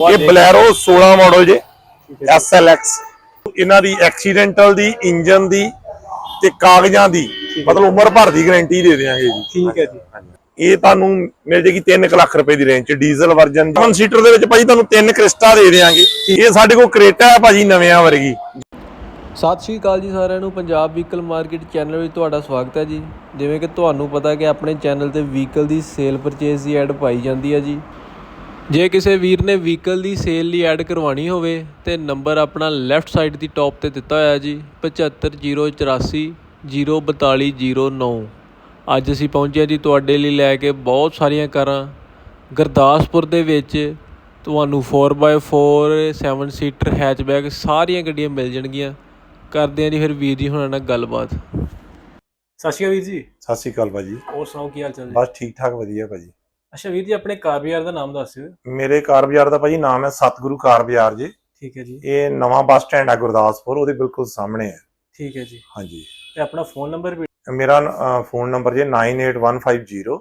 ਇਹ Bolero 16 model ਜੇ SLX ਇਹਨਾਂ ਦੀ ਐਕਸੀਡੈਂਟਲ ਦੀ ਇੰਜਨ ਦੀ ਤੇ ਕਾਗਜ਼ਾਂ ਦੀ ਮਤਲਬ ਉਮਰ ਭਰ ਦੀ ਗਾਰੰਟੀ ਦੇ ਦੇਵਾਂਗੇ ਜੀ। ਠੀਕ ਹੈ ਜੀ। ਇਹ ਤੁਹਾਨੂੰ ਮਿਲ ਜੇਗੀ 3 ਲੱਖ ਰੁਪਏ ਦੀ ਰੇਂਜ ਚ ਡੀਜ਼ਲ ਵਰਜਨ 1 ਸੀਟਰ ਦੇ ਵਿੱਚ ਭਾਜੀ ਤੁਹਾਨੂੰ ਤਿੰਨ ਕ੍ਰਿਸਟਾ ਦੇ ਦੇਵਾਂਗੇ ਇਹ ਸਾਡੇ ਕੋਲ ਕਰੇਟਾ ਹੈ ਭਾਜੀ ਨਵਿਆਂ ਵਰਗੀ। ਸਤਿ ਸ਼੍ਰੀ ਅਕਾਲ ਜੀ ਸਾਰਿਆਂ ਨੂੰ ਪੰਜਾਬ ਵਹੀਕਲ ਮਾਰਕੀਟ ਚੈਨਲ ਵਿੱਚ ਤੁਹਾਡਾ ਸਵਾਗਤ ਹੈ ਜੀ। ਜਿਵੇਂ ਕਿ ਤੁਹਾਨੂੰ ਪਤਾ ਕਿ ਆਪਣੇ ਚੈਨਲ ਤੇ ਵਹੀਕਲ ਦੀ ਸੇਲ ਪਰਚੇਸ ਦੀ ਐਡ ਪਾਈ ਜਾਂਦੀ ਹੈ ਜੀ। ਜੇ ਕਿਸੇ ਵੀਰ ਨੇ ਵਹੀਕਲ ਦੀ ਸੇਲ ਲਈ ਐਡ ਕਰਵਾਉਣੀ ਹੋਵੇ ਤੇ ਨੰਬਰ ਆਪਣਾ ਲੈਫਟ ਸਾਈਡ ਦੀ ਟੌਪ ਤੇ ਦਿੱਤਾ ਹੋਇਆ ਜੀ 75084 04209 ਅੱਜ ਅਸੀਂ ਪਹੁੰਚੇ ਹਾਂ ਜੀ ਤੁਹਾਡੇ ਲਈ ਲੈ ਕੇ ਬਹੁਤ ਸਾਰੀਆਂ ਕਾਰਾਂ ਗੁਰਦਾਸਪੁਰ ਦੇ ਵਿੱਚ ਤੁਹਾਨੂੰ 4x4 7 ਸੀਟਰ ਹੈਚਬੈਕ ਸਾਰੀਆਂ ਗੱਡੀਆਂ ਮਿਲ ਜਾਣਗੀਆਂ। ਕਰਦੇ ਹਾਂ ਜੀ ਫਿਰ ਵੀਰ ਜੀ ਹੁਣਾਂ ਨਾਲ ਗੱਲਬਾਤ। ਸਤਿ ਸ਼੍ਰੀ ਅਕਾਲ ਵੀਰ ਜੀ। ਸਤਿ ਸ਼੍ਰੀ ਅਕਾਲ ਭਾਜੀ। ਹੋਰ ਸੁਣਾਓ ਕੀ ਹਾਲ ਚਾਲ ਜੀ ਬਸ ਠੀਕ ਠਾਕ ਵਧੀਆ ਭਾਜੀ। ਅੱਛਾ ਵੀਰ ਜੀ ਆਪਣੇ ਕਾਰ ਬਾਜ਼ਾਰ ਦਾ ਨਾਮ ਦੱਸ ਦਿਓ। ਮੇਰੇ ਕਾਰ ਬਾਜ਼ਾਰ ਦਾ ਭਾਜੀ ਨਾਮ ਹੈ ਸਤਿਗੁਰੂ ਕਾਰ ਬਾਜ਼ਾਰ ਜੀ। ਠੀਕ ਹੈ ਜੀ। ਇਹ ਨਵਾਂ ਬੱਸ ਸਟੈਂਡ ਹੈ ਗੁਰਦਾਸਪੁਰ ਉਹਦੇ ਬਿਲਕੁਲ ਸਾਹਮਣੇ ਹੈ। ਠੀਕ ਹੈ ਜੀ। ਹਾਂਜੀ। ਤੇ ਆਪਣਾ ਫੋਨ ਨੰਬਰ ਵੀ ਮੇਰਾ ਫੋਨ ਨੰਬਰ ਜੀ 98150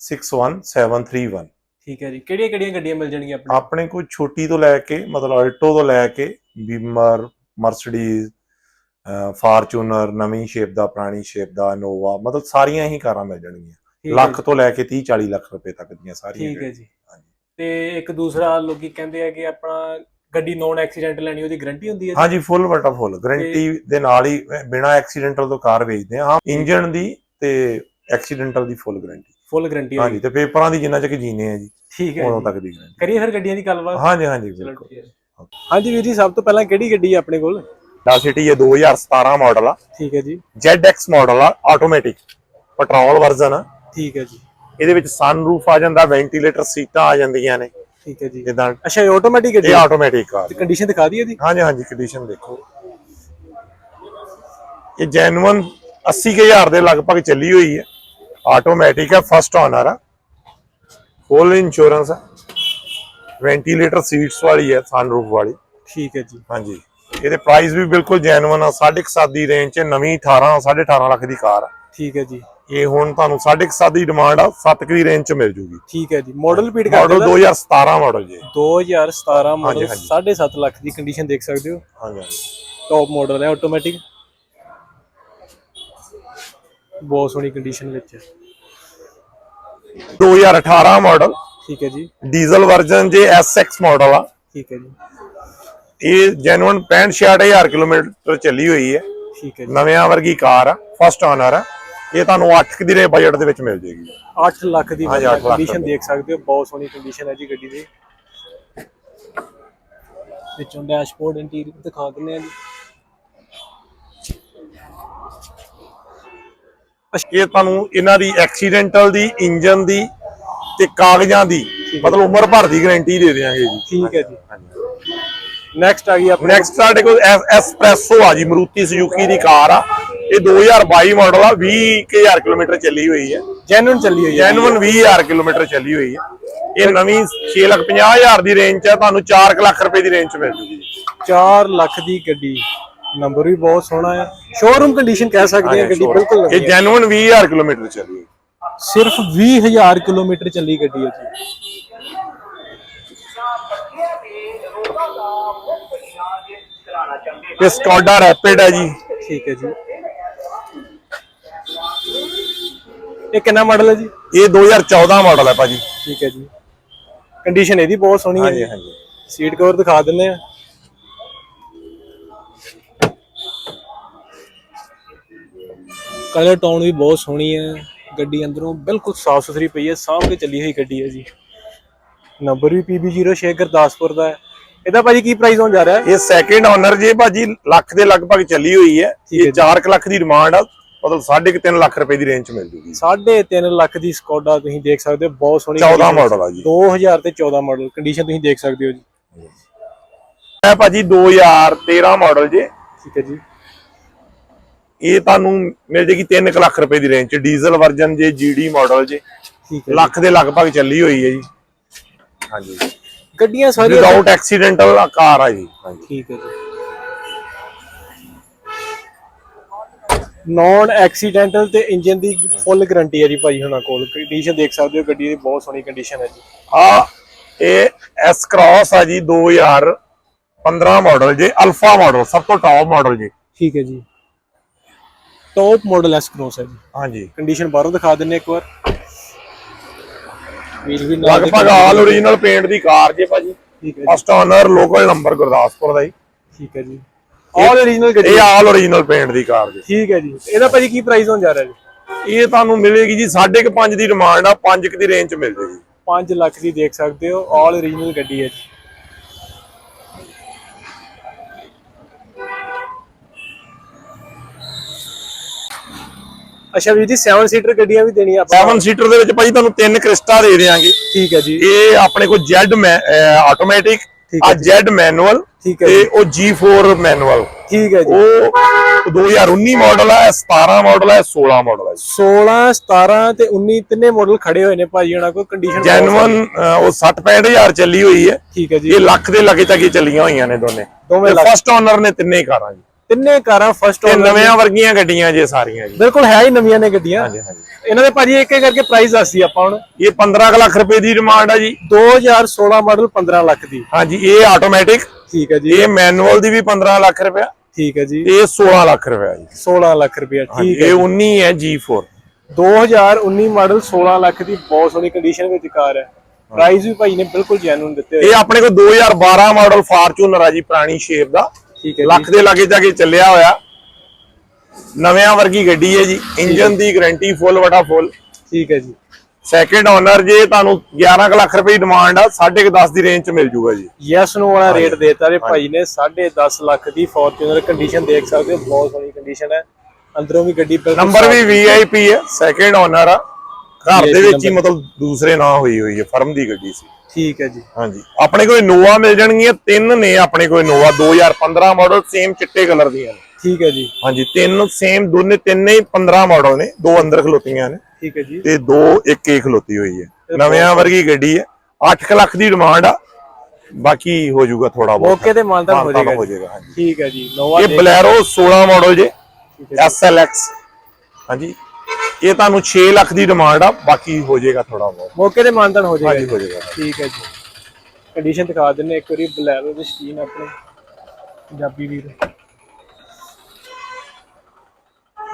61731 ਠੀਕ ਹੈ ਜੀ। ਕਿਹੜੀਆਂ ਕਿਹੜੀਆਂ ਗੱਡੀਆਂ ਮਿਲ ਜਾਣਗੀਆਂ ਆਪਣੇ? ਆਪਣੇ ਕੋਲ ਛੋਟੀ ਤੋਂ ਲੈ ਕੇ ਮਤਲਬ ਆਲਟੋ ਤੋਂ ਲੈ ਕੇ ਬੀਮਰ ਮਰਸੀਡੀਜ਼ ਫਾਰਚੂਨਰ ਨਵੀਂ ਸ਼ੇਪ ਦਾ ਪੁਰਾਣੀ ਸ਼ੇਪ ਦਾ ਨੋਵਾ ਮਤਲਬ ਸਾਰੀਆਂ ਹੀ ਕਾਰਾਂ ਮਿਲ ਜਾਣਗੀਆਂ। ਲੱਖ ਤੋਂ ਲੈ ਕੇ 30 40 ਲੱਖ ਰੁਪਏ ਤੱਕ ਦੀਆਂ ਸਾਰੀਆਂ ਠੀਕ ਹੈ ਜੀ। ਹਾਂਜੀ। ਤੇ ਇੱਕ ਦੂਸਰਾ ਲੋਕੀ ਕਹਿੰਦੇ ਆ ਕਿ ਆਪਣਾ ਗੱਡੀ ਨੋਨ ਐਕਸੀਡੈਂਟ ਲੈਣੀ ਉਹਦੀ ਗਾਰੰਟੀ ਹੁੰਦੀ ਹੈ ਜੀ? ਹਾਂਜੀ ਫੁੱਲ ਬਟਾ ਫੁੱਲ ਗਾਰੰਟੀ ਦੇ ਨਾਲ ਹੀ ਬਿਨਾ ਐਕਸੀਡੈਂਟਲ ਤੋਂ ਕਾਰ ਵੇਚਦੇ ਹਾਂ। ਇੰਜਨ ਦੀ ਤੇ ਐਕਸੀਡੈਂਟਲ ਦੀ ਫੁੱਲ ਗਾਰੰਟੀ ਫੁੱਲ ਗਾਰੰਟੀ ਹੈ ਹਾਂਜੀ ਜੀ। ਤੇ ਪੇਪਰਾਂ ਦੀ ਜਿੰਨਾ ਚੱਕ ਜੀਨੇ ਆ ਜੀ ਠੀਕ ਹੈ ਉਦੋਂ। ਤੱਕ ਦੀ ਗਾਰੰਟੀ ਕਰੀਏ ਫਿਰ ਗੱਡੀਆਂ ਦੀ ਗੱਲਬਾਤ? ਹਾਂਜੀ ਹਾਂਜੀ ਬਿਲਕੁਲ। ਹਾਂਜੀ ਵੀਰ ਜੀ ਸਭ ਤੋਂ ਪਹਿਲਾਂ ਕਿਹੜੀ ਗੱਡੀ ਹੈ ਆਪਣੇ ਕੋਲ? ਦਾ ਸਿਟੀ ਇਹ 2017 ਮਾਡਲ ਆ। ਠੀਕ ਹੈ ਜੀ। ZX ਮਾਡਲ ਆ ਆਟੋਮੈਟਿਕ ਪੈਟਰੋਲ ਵਰਜ਼ਨ ਆ। ਠੀਕ ਹੈ ਜੀ। ਇਹਦੇ ਵਿੱਚ ਸਨਰੂਫ ਆ ਜਾਂਦਾ ਵੈਂਟੀਲੇਟਰ ਸੀਟਾਂ ਆ ਜਾਂਦੀਆਂ ਨੇ। ਠੀਕ ਹੈ ਜੀ। ਜਿੱਦਾਂ ਅੱਛਾ ਇਹ ਆਟੋਮੈਟਿਕ ਗੱਡੀ ਇਹ ਆਟੋਮੈਟਿਕ ਆ। ਕੰਡੀਸ਼ਨ ਦਿਖਾ ਦਈਏ ਜੀ ਹਾਂਜੀ ਹਾਂਜੀ ਕੰਡੀਸ਼ਨ ਦੇਖੋ। ਇਹ ਜੈਨੂਅਨ 80000 ਦੇ ਲਗਭਗ ਚੱਲੀ ਹੋਈ ਹੈ। ਆਟੋਮੈਟਿਕ ਹੈ ਫਸਟ ਓਨਰ ਆ। ਫੁੱਲ ਇੰਸ਼ੋਰੈਂਸ ਹੈ ਵੈਂਟੀਲੇਟਰ ਸੀਟਸ ਵਾਲੀ ਹੈ ਸਨਰੂਫ ਵਾਲੀ। ਠੀਕ ਹੈ ਜੀ। ਹਾਂਜੀ। ਇਹਦੇ ਪ੍ਰਾਈਸ ਵੀ ਬਿਲਕੁਲ ਜੈਨੂਅਨ ਆ। 7.5 ਦੀ ਰੇਂਜ 'ਚ ਨਵੀਂ 18 18.5 ਲੱਖ ਦੀ ਕਾਰ ਆ। ਠੀਕ ਹੈ ਜੀ। ਇਹ ਹੁਣ ਤੁਹਾਨੂੰ 7.5 ਦੀ ਡਿਮਾਂਡ ਆ 7 ਦੀ ਰੇਂਜ 'ਚ ਮਿਲ ਜੂਗੀ। ਠੀਕ ਹੈ ਜੀ। ਮਾਡਲ ਰਿਪੀਟ ਕਰ ਮਾਡਲ ਦਿਓ 2017 ਮਾਡਲ ਜੀ। 2017 ਮਾਡਲ ਹਾਂਜੀ। 7.5 ਲੱਖ ਦੀ ਕੰਡੀਸ਼ਨ ਦੇਖ ਸਕਦੇ ਹੋ। ਹਾਂਜੀ ਟੌਪ ਮਾਡਲ ਹੈ ਆਟੋਮੈਟਿਕ ਬਹੁਤ ਸੋਹਣੀ ਕੰਡੀਸ਼ਨ ਵਿੱਚ ਹੈ। 2018 ਮਾਡਲ ਠੀਕ ਹੈ ਜੀ। ਡੀਜ਼ਲ ਵਰਜ਼ਨ ਜੇ SX ਮਾਡਲ ਆ। ਠੀਕ ਹੈ ਜੀ। ਇਹ ਜੈਨੂਅਨ 65 66000 ਕਿਲੋਮੀਟਰ ਚੱਲੀ ਹੋਈ ਹੈ। ਠੀਕ ਹੈ ਜੀ। ਨਵਿਆਂ ਵਰਗੀ ਕਾਰ ਆ ਫਸਟ ਓਨਰ ਆ। ਇਹ ਤੁਹਾਨੂੰ 8 ਦੀ ਰੇ ਬਜਟ ਦੇ ਵਿੱਚ ਮਿਲ ਜੇਗੀ 8 ਲੱਖ ਦੀ ਹਾਂਜੀ, ਅੱਠ ਲੱਖ ਕੰਡੀਸ਼ਨ। ਦੇਖ ਸਕਦੇ ਹੋ ਬਹੁਤ ਸੋਹਣੀ ਕੰਡੀਸ਼ਨ ਹੈ ਜੀ ਗੱਡੀ ਦੀ। ਵਿੱਚੋਂ ਡੈਸ਼ਬੋਰਡ ਇੰਟੀਰੀਅਰ ਦਿਖਾ ਦਿੰਦੇ ਆ ਜੀ। ਇਹ ਤੁਹਾਨੂੰ ਇਹਨਾਂ ਦੀ ਐਕਸੀਡੈਂਟਲ ਦੀ ਇੰਜਨ ਦੀ ਤੇ ਕਾਗਜ਼ਾਂ ਦੀ ਮਤਲਬ ਉਮਰ ਭਰ ਦੀ ਗਾਰੰਟੀ ਦੇ ਦੇਵਾਂਗੇ ਜੀ। ਠੀਕ ਹੈ ਜੀ। ਨੈਕਸਟ ਆ ਗਈ ਆਪਣੇ ਨੈਕਸਟ ਸਾਡੇ ਕੋਲ ਐਸਪ੍ਰੈਸੋ ਆ ਜੀ ਮਰੂਤੀ ਸੁਜ਼ੂਕੀ ਦੀ ਕਾਰ ਆ। ਇਹ 2022 ਮਾਡਲ ਆ 20000 ਕਿਲੋਮੀਟਰ ਚੱਲੀ ਹੋਈ ਹੈ। ਜੈਨੂਨ ਚੱਲੀ ਹੋਈ ਹੈ। ਜੈਨੂਅਨ 20000 ਕਿਲੋਮੀਟਰ ਚੱਲੀ ਹੋਈ ਹੈ। ਇਹ ਨਵੀਂ 650000 ਦੀ ਰੇਂਜ 'ਚ ਹੈ ਤੁਹਾਨੂੰ 4 ਲੱਖ ਰੁਪਏ ਦੀ ਰੇਂਜ 'ਚ ਮਿਲ ਜੂਗੀ। ਜੀ 4 ਲੱਖ ਦੀ ਗੱਡੀ। ਨੰਬਰ ਵੀ ਬਹੁਤ ਸੋਹਣਾ ਹੈ। ਸ਼ੋਰੂਮ ਕੰਡੀਸ਼ਨ ਕਹਿ ਸਕਦੇ ਆ ਗੱਡੀ ਬਿਲਕੁਲ ਇਹ ਹੈ। ਜੈਨੂਅਨ 20000 ਕਿਲੋਮੀਟਰ ਚੱਲੀ ਸਿਰਫ 20000 ਕਿਲੋਮੀਟਰ ਚੱਲੀ ਗੱਡੀ ਹੈ ਜੀ। ਤੇ ਸਕੋਡਾ ਰੈਪਿਡ ਹੈ ਜੀ। ਠੀਕ ਹੈ ਜੀ। ਇਹ ਕਿੰਨਾ ਮਾਡਲ ਹੈ ਜੀ? ਇਹ 2014 ਮਾਡਲ ਹੈ ਭਾਜੀ। ਠੀਕ ਹੈ ਜੀ। ਕੰਡੀਸ਼ਨ ਇਹਦੀ ਬਹੁਤ ਸੋਹਣੀ ਹੈ। ਹਾਂਜੀ ਹਾਂਜੀ। ਸੀਟ ਕਵਰ ਦਿਖਾ ਦਿੰਦੇ ਆ ਕਲਰ ਟੋਨ ਵੀ ਬਹੁਤ ਸੋਹਣੀ ਹੈ। ਗੱਡੀ ਅੰਦਰੋਂ ਬਿਲਕੁਲ ਸਾਫ਼ ਸੁਥਰੀ ਪਈ ਹੈ। ਸਾਹਮਣੇ ਚੱਲੀ ਹੋਈ ਗੱਡੀ ਹੈ ਜੀ। ਨੰਬਰ ਵੀ PB06 ਗੁਰਦਾਸਪੁਰ ਦਾ ਹੈ। ਇਹਦਾ ਭਾਜੀ ਕੀ ਪ੍ਰਾਈਸ ਹੋਣ ਜਾ ਰਿਹਾ ਹੈ? ਇਹ ਸੈਕਿੰਡ ਓਨਰ ਜੀ ਭਾਜੀ ਲੱਖ ਦੇ ਲਗਭਗ ਚੱਲੀ ਹੋਈ ਹੈ। ਇਹ 4 ਲੱਖ ਦੀ ਡਿਮਾਂਡ ਆ। ਮਤਲਬ 3.5 ਲੱਖ ਰੁਪਏ ਦੀ ਰੇਂਜ 'ਚ ਮਿਲ ਜੂਗੀ 3.5 ਲੱਖ ਦੀ ਸਕੋਡਾ ਤੁਸੀਂ ਦੇਖ ਸਕਦੇ ਹੋ ਬਹੁਤ ਸੋਹਣੀ 14 condition ਮਾਡਲ ਆ ਜੀ। 2000 ਤੇ 14 ਮਾਡਲ ਕੰਡੀਸ਼ਨ ਤੁਸੀਂ ਦੇਖ ਸਕਦੇ ਹੋ ਜੀ। ਇਹ ਭਾਜੀ 2013 ਮਾਡਲ ਜੇ। ਠੀਕ ਹੈ ਜੀ। ਇਹ ਤੁਹਾਨੂੰ ਮਿਲ ਜੇਗੀ 3 ਲੱਖ ਰੁਪਏ ਦੀ ਰੇਂਜ 'ਚ ਡੀਜ਼ਲ ਵਰਜ਼ਨ ਜੇ ਜੀਡੀ ਮਾਡਲ ਜੇ। ਠੀਕ ਹੈ ਲੱਖ ਦੇ ਲਗਭਗ ਚੱਲੀ ਹੋਈ ਹੈ ਜੀ। ਹਾਂਜੀ। ਗੱਡੀਆਂ ਸਾਰੀਆਂ ਵਿਦਆਊਟ ਐਕਸੀਡੈਂਟਲ ਕਾਰ ਆ ਜੀ। ਹਾਂਜੀ। ਠੀਕ ਹੈ ਜੀ। ਨੌਨ ਐਕਸੀਡੈਂਟਲ ਤੇ ਇੰਜਨ ਦੀ ਫੁੱਲ ਗਾਰੰਟੀ ਹੈ ਜੀ ਭਾਈ ਹੁਣਾਂ ਕੋਲ। ਕੰਡੀਸ਼ਨ ਦੇਖ ਸਕਦੇ ਹੋ ਗੱਡੀ ਦੀ ਬਹੁਤ ਸੋਹਣੀ ਕੰਡੀਸ਼ਨ ਹੈ ਜੀ। ਆ ਇਹ ਐਸ ਕ੍ਰਾਸ ਆ ਜੀ 2015 ਮਾਡਲ ਜੇ ਅਲਫਾ ਮਾਡਲ ਸਭ ਤੋਂ ਟੌਪ ਮਾਡਲ ਜੀ। ਠੀਕ ਹੈ ਜੀ। ਟੌਪ ਮਾਡਲ ਐਸ ਕ੍ਰੋਸ ਹੈ ਜੀ। ਹਾਂਜੀ। ਕੰਡੀਸ਼ਨ ਬਾਹਰੋਂ ਦਿਖਾ ਦਿੰਨੇ ਇੱਕ ਵਾਰ। ਵੀਲ ਵੀ ਨਾਲ ਲਗਭਗ ਆਲ ਓਰੀਜਨਲ ਪੇਂਟ ਦੀ ਕਾਰ ਜੇ ਭਾਜੀ। ਠੀਕ ਹੈ ਜੀ। First owner local number Gurdaspur ਦਾ ਜੀ। ਠੀਕ ਹੈ ਜੀ। ਆਲ ਓਰੀਜਨਲ ਗੱਡੀ ਇਹ ਆਲ ਓਰੀਜਨਲ ਪੇਂਟ ਦੀ ਕਾਰ ਜੀ। ਠੀਕ ਹੈ ਜੀ। ਇਹਦਾ ਭਾਜੀ ਕੀ ਪ੍ਰਾਈਸ ਹੋਣ ਜਾ ਰਿਹਾ ਜੀ? ਇਹ ਤੁਹਾਨੂੰ ਮਿਲੇਗੀ ਜੀ 5.5 ਦੀ ਡਿਮਾਂਡ ਆ 5 ਦੀ ਰੇਂਜ ਚ ਮਿਲ ਜੇਗੀ 5 ਲੱਖ ਦੀ ਦੇਖ ਸਕਦੇ ਹੋ ਆਲ ਓਰੀਜਨਲ ਗੱਡੀ ਹੈ ਜੀ। ਅੱਛਾ ਵੀਰ ਜੀ 7 ਸੀਟਰ ਗੱਡੀਆਂ ਵੀ ਦੇਣੀਆਂ ਆਪਾਂ 7 ਸੀਟਰ ਦੇ ਵਿੱਚ ਭਾਜੀ ਤੁਹਾਨੂੰ ਤਿੰਨ ਕ੍ਰਿਸਟਾ ਦੇ ਦੇਵਾਂਗੇ ਠੀਕ ਹੈ ਜੀ। ਇਹ ਆਪਣੇ ਕੋਲ ਜੈਡ ਆਟੋਮੈਟਿਕ ਠੀਕ ਆ ਜੈਡ ਮੈਨੂਅਲ ਠੀਕ ਹੈ ਤੇ ਜੀ। ਉਹ G4 ਮੈਨੂਅਲ। ਠੀਕ ਹੈ ਜੀ। ਉਹ 2019 ਮਾਡਲ ਹੈ 17 ਮਾਡਲ ਹੈ 16 ਮਾਡਲ ਹੈ 16 17 ਤੇ 19 ਤਿੰਨੇ ਮਾਡਲ ਖੜੇ ਹੋਏ ਨੇ ਭਾਜੀ ਉਹਨਾਂ ਕੋਲ ਕੰਡੀਸ਼ਨ ਜੈਨੂਅਨ ਉਹ 60 65000 ਚੱਲੀ ਹੋਈ ਹੈ। ਠੀਕ ਹੈ ਜੀ। ਇਹ ਲੱਖ ਦੇ ਲਾਗੇ ਤੱਕ ਹੀ ਚੱਲੀਆਂ ਹੋਈਆਂ ਨੇ ਦੋਨੇ। ਦੋਵੇਂ। ਫਸਟ ਓਨਰ ਨੇ ਤਿੰਨੇ ਕਾਰਾਂ ਜੀ। ਤਿੰਨੇ ਕਾਰਾਂ ਫਸਟ ਤੇ ਨਵਿਆਂ ਵਰਗੀਆਂ ਗੱਡੀਆਂ ਜੇ ਸਾਰੀਆਂ ਜੀ। ਬਿਲਕੁਲ ਹੈ ਹੀ ਨਵੀਆਂ ਨੇ ਗੱਡੀਆਂ। ਹਾਂਜੀ ਹਾਂਜੀ। ਇਹਨਾਂ ਦੇ ਭਾਜੀ ਇੱਕ ਇੱਕ ਕਰਕੇ ਪ੍ਰਾਈਸ ਦੱਸੀ ਆਪਾਂ ਹੁਣ। ਇਹ 15 ਕੁ ਲੱਖ ਰੁਪਏ ਦੀ ਡਿਮਾਂਡ ਹੈ ਜੀ। 2016 ਮਾਡਲ 15 ਲੱਖ ਦੀ। ਹਾਂਜੀ ਇਹ ਆਟੋਮੈਟਿਕ ਠੀਕ ਹੈ ਜੀ। ਇਹ ਮੈਨੂਅਲ ਦੀ ਵੀ 15 ਲੱਖ ਰੁਪਇਆ। ਠੀਕ ਹੈ ਜੀ। ਇਹ 16 ਲੱਖ ਰੁਪਇਆ ਜੀ। 16 ਲੱਖ ਹਾਂਜੀ, ਠੀਕ ਹੈ ਇਹ 19 ਹੈ G4 2019 ਮਾਡਲ 16 ਲੱਖ ਦੀ ਬਹੁਤ ਸੋਹਣੀ ਕੰਡੀਸ਼ਨ ਵਿੱਚ ਕਾਰ ਹੈ। ਪ੍ਰਾਈਸ ਵੀ ਭਾਈ ਨੇ ਬਿਲਕੁਲ ਜੈਨੂਨ ਦਿੱਤੇ ਹੋਏ। ਇਹ ਆਪਣੇ ਕੋਲ 2012 ਮਾਡਲ ਫਾਰਚੂਨਰ ਆ ਜੀ ਪੁਰਾਣੀ ਸ਼ੇਪ ਦਾ। ਠੀਕ ਹੈ ਜੀ। ਲੱਖ ਦੇ ਲਾਗੇ ਜਾ ਕੇ ਚੱਲਿਆ ਹੋਇਆ। ਨਵਿਆਂ ਵਰਗੀ ਗੱਡੀ ਹੈ ਜੀ। ਇੰਜਨ ਦੀ ਗਾਰੰਟੀ ਫੁੱਲ ਵਟਾ ਫੁੱਲ ਠੀਕ ਹੈ ਜੀ। ਸੈਕਿੰਡ ਓਨਰ ਜੇ ਤੁਹਾਨੂੰ 11 ਕੁ ਲੱਖ ਰੁਪਏ ਦੀ ਡਿਮਾਂਡ ਆ 10.5 ਦੀ ਰੇਂਜ ਚ ਮਿਲ ਜੂਗਾ ਜੀ। ਯੈਸ ਨੂੰ ਵਾਲਾ ਰੇਟ ਦੇਤਾ ਰੇ ਭਾਈ ਨੇ। 10.5 ਲੱਖ ਦੀ ਫੋਰਚੂਨਰ ਕੰਡੀਸ਼ਨ ਦੇਖ ਸਕਦੇ ਹੋ। ਬਹੁਤ ਸੋਹਣੀ ਕੰਡੀਸ਼ਨ ਹੈ। ਅੰਦਰੋਂ ਵੀ ਗੱਡੀ ਨੰਬਰ ਵੀ ਵੀਆਈਪੀ ਹੈ। ਸੈਕਿੰਡ ਓਨਰ ਆ। ਘਰ ਦੇ ਵਿੱਚ ਹੀ ਮਤਲਬ ਦੂਸਰੇ ਨਾਂ ਹੋਈ ਹੋਈ ਹੈ ਫਰਮ ਦੀ ਗੱਡੀ ਸੀ। ਠੀਕ ਹੈ ਜੀ। ਹਾਂਜੀ। ਆਪਣੇ ਕੋਲ ਇਨੋਵਾ ਮਿਲ ਜਾਣਗੀਆਂ ਤਿੰਨ ਨੇ ਆਪਣੇ ਕੋਲ ਇਨੋਵਾ 2015 ਮਾਡਲ ਸੇਮ ਚਿੱਟੇ ਕਲਰ ਦੀਆਂ ਨੇ। ਠੀਕ ਹੈ ਜੀ। ਹਾਂਜੀ ਤਿੰਨ ਸੇਮ ਦੋਨੇ ਤਿੰਨੇ ਹੀ 15 ਮਾਡਲ ਨੇ ਦੋ ਅੰਦਰ ਖਲੋਤੀਆਂ ਨੇ ਠੀਕ ਹੈ ਜੀ। ਤੇ ਦੋ ਇੱਕ ਇੱਕ ਖਲੋਤੀ ਹੋਈ ਹੈ। ਨਵਿਆਂ ਵਰਗੀ ਗੱਡੀ ਹੈ। 8 ਲੱਖ ਦੀ ਡਿਮਾਂਡ ਆ। ਬਾਕੀ ਹੋ ਜਾਊਗਾ ਥੋੜਾ ਬਹੁਤ। ਮੌਕੇ ਤੇ ਮਾਨਤਾਨ ਹੋ ਜਾਏਗਾ ਹੋ। ਜਾਏਗਾ ਹਾਂਜੀ। ਠੀਕ ਹੈ ਜੀ ਨੋਵਾ ਇਹ ਬਲੈਰੋ 16 ਮਾਡਲ ਜੇ SLX ਹਾਂਜੀ। ਇਹ ਤੁਹਾਨੂੰ 6 ਲੱਖ ਦੀ ਡਿਮਾਂਡ ਆ ਬਾਕੀ ਹੋ ਜਾਏਗਾ ਥੋੜਾ ਬਹੁਤ। ਮੌਕੇ ਤੇ ਮਾਨਤਾਨ ਹੋ ਜਾਏਗਾ ਹਾਂਜੀ। ਹੋ ਜਾਏਗਾ। ਠੀਕ ਹੈ ਜੀ। ਕੰਡੀਸ਼ਨ ਦਿਖਾ ਦਿੰਨੇ ਇੱਕ ਵਾਰੀ ਬਲੈਰੋ ਦੇ ਸ਼ਕੀਨ ਆਪਣੇ ਪੰਜਾਬੀ ਵੀਰ।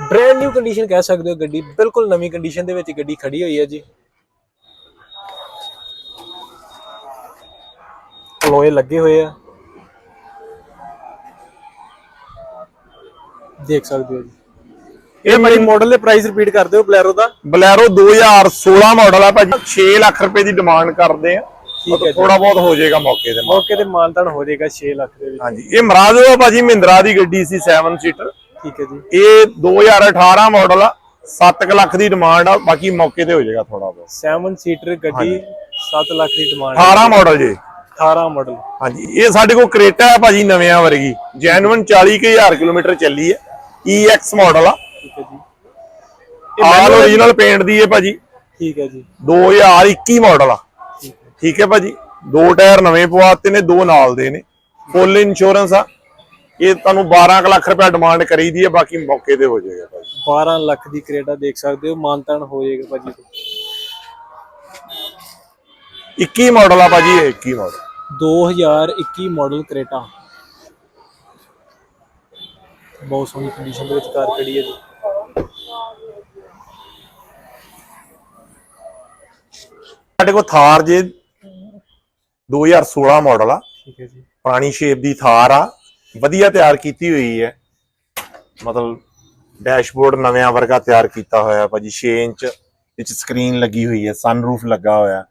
ਬ੍ਰੈਂਡ ਨਿਊ ਕੰਡੀਸ਼ਨ ਕਹਿ ਸਕਦੇ ਹੋ ਗੱਡੀ ਬਿਲਕੁਲ ਨਵੀਂ ਕੰਡੀਸ਼ਨ ਦੇ ਵਿੱਚ ਗੱਡੀ ਖੜੀ ਹੋਈ ਹੈ ਜੀ। ਲੋਏ ਲੱਗੇ ਹੋਏ ਆ। ਦੇਖ ਸਕਦੇ ਹੋ ਜੀ। ਇਹ ਮੇਰੀ ਮਾਡਲ ਦੇ ਪ੍ਰਾਈਸ ਰਿਪੀਟ ਕਰ ਦਿਓ ਬਲੈਰੋ ਦਾ? ਬਲੈਰੋ 2016 ਮਾਡਲ ਆ ਭਾਜੀ। 6 ਲੱਖ ਰੁਪਏ ਦੀ ਡਿਮਾਂਡ ਕਰਦੇ ਆ। ਠੀਕ ਹੈ ਥੋੜਾ ਬਹੁਤ ਹੋ ਜਾਏਗਾ ਮੌਕੇ ਤੇ ਮੌਕੇ ਤੇ ਮਾਨਤਾਨ ਹੋ ਜਾਏਗਾ 6 ਲੱਖ ਦੇ ਵਿੱਚ। ਹਾਂਜੀ। ਇਹ ਮਰਾਜੋ ਆ ਭਾਜੀ ਮਹਿੰਦਰਾ ਦੀ ਗੱਡੀ ਸੀ 7 ਸੀਟਰ ਠੀਕ ਹੈ ਜੀ। ਇਹ 2018 ਮਾਡਲ ਆ। 7 ਲੱਖ ਦੀ ਡਿਮਾਂਡ ਆ। ਬਾਕੀ ਮੌਕੇ ਤੇ ਹੋ ਜਾਏਗਾ ਥੋੜਾ ਬਹੁਤ। 7 ਸੀਟਰ ਗੱਡੀ 7 ਲੱਖ ਦੀ ਡਿਮਾਂਡ 18 ਮਾਡਲ ਜੇ। 18 ਮਾਡਲ ਹਾਂਜੀ। ਇਹ ਸਾਡੇ ਕੋਲ ਕਰੇਟਾ ਹੈ ਭਾਜੀ ਨਵਿਆਂ ਵਰਗੀ। ਜੈਨੂਇਨ 40000 ਕਿਲੋਮੀਟਰ ਚੱਲੀ ਹੈ। EX ਮਾਡਲ ਆ। ਆਲ ਓਰੀਜਨਲ ਪੇਂਟ ਦੀ ਹੈ ਭਾਜੀ। ਠੀਕ ਹੈ ਜੀ। 2021 ਮਾਡਲ ਆ। ਠੀਕ ਹੈ। ਭਾਜੀ। ਦੋ ਟਾਇਰ ਨਵੇਂ ਪਵਾਤੇ ਨੇ ਦੋ ਨਾਲ ਦੇ ਨੇ। ਫੁੱਲ ਇੰਸ਼ੋਰੈਂਸ ਆ। ਇਹ ਤੁਹਾਨੂੰ 12 ਕੁ ਲੱਖ ਰੁਪਏ ਡਿਮਾਂਡ ਕਰੀਦੀ ਹੈ ਬਾਕੀ ਮੌਕੇ ਤੇ ਹੋ ਜਾਏਗਾ ਭਾਜੀ। 12 ਲੱਖ ਦੀ ਕਰੇਟਾ ਦੇਖ ਸਕਦੇ ਹੋ ਮਾਨਤਾਨ ਹੋ ਜਾਏਗਾ ਭਾਜੀ। 21 ਮਾਡਲ ਆ ਭਾਜੀ ਇਹ 21 ਮਾਡਲ 2021 ਮਾਡਲ ਕਰੇਟਾ ਬਹੁਤ ਸੋਹਣੀ ਕੰਡੀਸ਼ਨ ਦੇ ਵਿੱਚ ਕਾਰ ਖੜੀ ਹੈ ਜੀ। ਸਾਡੇ ਕੋਲ ਥਾਰ ਜੇ 2016 ਮਾਡਲ ਆ। ਠੀਕ ਹੈ ਜੀ। ਪੁਰਾਣੀ ਸ਼ੇਪ ਦੀ ਥਾਰ ਆ। ਵਧੀਆ ਤਿਆਰ ਕੀਤੀ ਹੋਈ ਹੈ। ਮਤਲਬ ਡੈਸ਼ਬੋਰਡ ਨਵਿਆਂ ਵਰਗਾ ਤਿਆਰ ਕੀਤਾ ਹੋਇਆ ਭਾਜੀ। 6 ਇੰਚ ਵਿੱਚ ਸਕਰੀਨ ਲੱਗੀ ਹੋਈ ਹੈ। ਸਨਰੂਫ ਲੱਗਾ ਹੋਇਆ।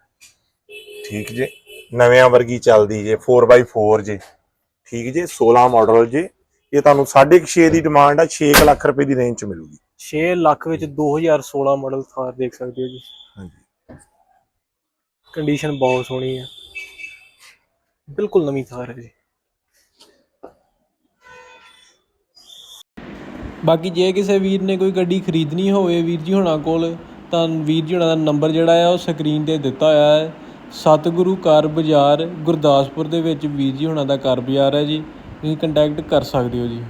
ਠੀਕ ਜੇ। ਨਵਿਆਂ ਵਰਗੀ ਚੱਲਦੀ ਜੇ। 4x4 ਜੇ। ਠੀਕ ਜੇ। 16 ਮਾਡਲ ਜੇ। ਇਹ ਤੁਹਾਨੂੰ 6.5 ਦੀ ਡਿਮਾਂਡ ਆ। 6 ਲੱਖ ਰੁਪਏ ਦੀ ਰੇਂਜ ਚ ਮਿਲੂਗੀ। 6 ਲੱਖ ਵਿੱਚ 2016 ਮਾਡਲ ਥਾਰ ਦੇਖ ਸਕਦੇ ਹੋ ਜੀ। ਕੰਡੀਸ਼ਨ ਬਹੁਤ ਸੋਹਣੀ ਹੈ ਬਿਲਕੁਲ ਨਵੀਂ ਥਾਰ ਹੈ ਜੀ। ਬਾਕੀ ਜੇ ਕਿਸੇ ਵੀਰ ਨੇ ਕੋਈ ਗੱਡੀ ਖਰੀਦਣੀ ਹੋਵੇ, ਵੀਰ ਜੀ ਹੁਣਾਂ ਕੋਲ, ਤਾਂ ਵੀਰ ਜੀ ਹੁਣਾਂ ਦਾ ਨੰਬਰ ਜਿਹੜਾ ਆ, ਉਹ ਸਕਰੀਨ ਤੇ ਦਿੱਤਾ ਹੋਇਆ ਹੈ। ਸਤਿਗੁਰੂ ਕਾਰ ਬਾਜ਼ਾਰ ਗੁਰਦਾਸਪੁਰ ਦੇ ਵਿੱਚ ਵੀਰ ਜੀ ਹੁਣਾਂ ਦਾ ਕਾਰ ਬਾਜ਼ਾਰ ਹੈ ਜੀ। ਤੁਸੀਂ ਕੰਟੈਕਟ ਕਰ ਸਕਦੇ ਹੋ ਜੀ।